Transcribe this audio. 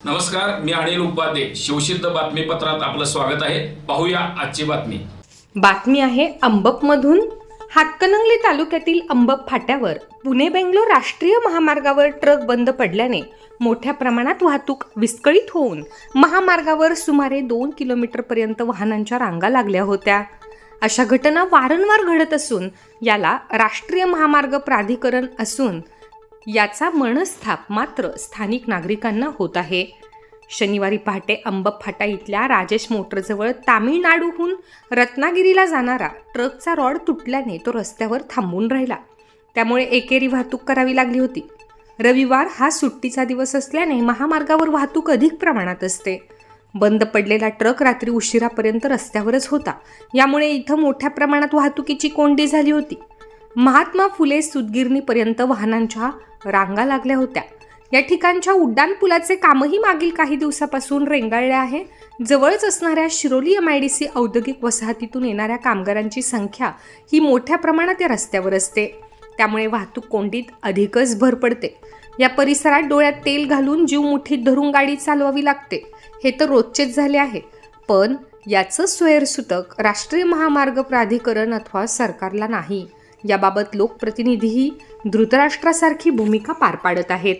नमस्कार मी अनिल उपाध्ये. शिवसिद्ध बातमीपत्रात आपलं स्वागत आहे. पाहूया आजची बातमी. बातमी आहे अंबपमधून हातकणंगले तालुक्यातील अंबप फाट्यावर पुणे बेंगलोर राष्ट्रीय महामार्गावर ट्रक बंद पडल्याने मोठ्या प्रमाणात वाहतूक विस्कळीत होऊन महामार्गावर सुमारे दोन किलोमीटरपर्यंत वाहनांच्या रांगा लागल्या होत्या. अशा घटना वारंवार घडत असून याला राष्ट्रीय महामार्ग प्राधिकरण असून याचा मनस्थाप मात्र स्थानिक नागरिकांना होत आहे. शनिवारी पहाटे अंबप फाटा इथल्या राजेश मोटरजवळ तामिळनाडूहून रत्नागिरीला जाणारा ट्रकचा रॉड तुटल्याने तो रस्त्यावर थांबून राहिला. त्यामुळे एकेरी वाहतूक करावी लागली होती. रविवार हा सुट्टीचा दिवस असल्याने महामार्गावर वाहतूक अधिक प्रमाणात असते. बंद पडलेला ट्रक रात्री उशिरापर्यंत रस्त्यावरच होता. यामुळे इथं मोठ्या प्रमाणात वाहतुकीची कोंडी झाली होती. महात्मा फुले सुदगिरणीपर्यंत वाहनांच्या रांगा लागल्या होत्या. या ठिकाणच्या उड्डाणपुलाचे कामही मागील काही दिवसापासून रेंगाळले आहे. जवळच असणाऱ्या Shiroli M I D C औद्योगिक वसाहतीतून येणाऱ्या कामगारांची संख्या ही मोठ्या प्रमाणात या रस्त्यावर असते. त्यामुळे वाहतूक कोंडीत अधिकच भर पडते. या परिसरात डोळ्यात तेल घालून जीव मुठीत धरून गाडी चालवावी लागते. हे तर रोजचेच झाले आहे. पण याचं स्वयंसूतक राष्ट्रीय महामार्ग प्राधिकरण अथवा सरकारला नाही. याबाबत लोकप्रतिनिधीही धृतराष्ट्रासारखी भूमिका पार पाडत आहेत.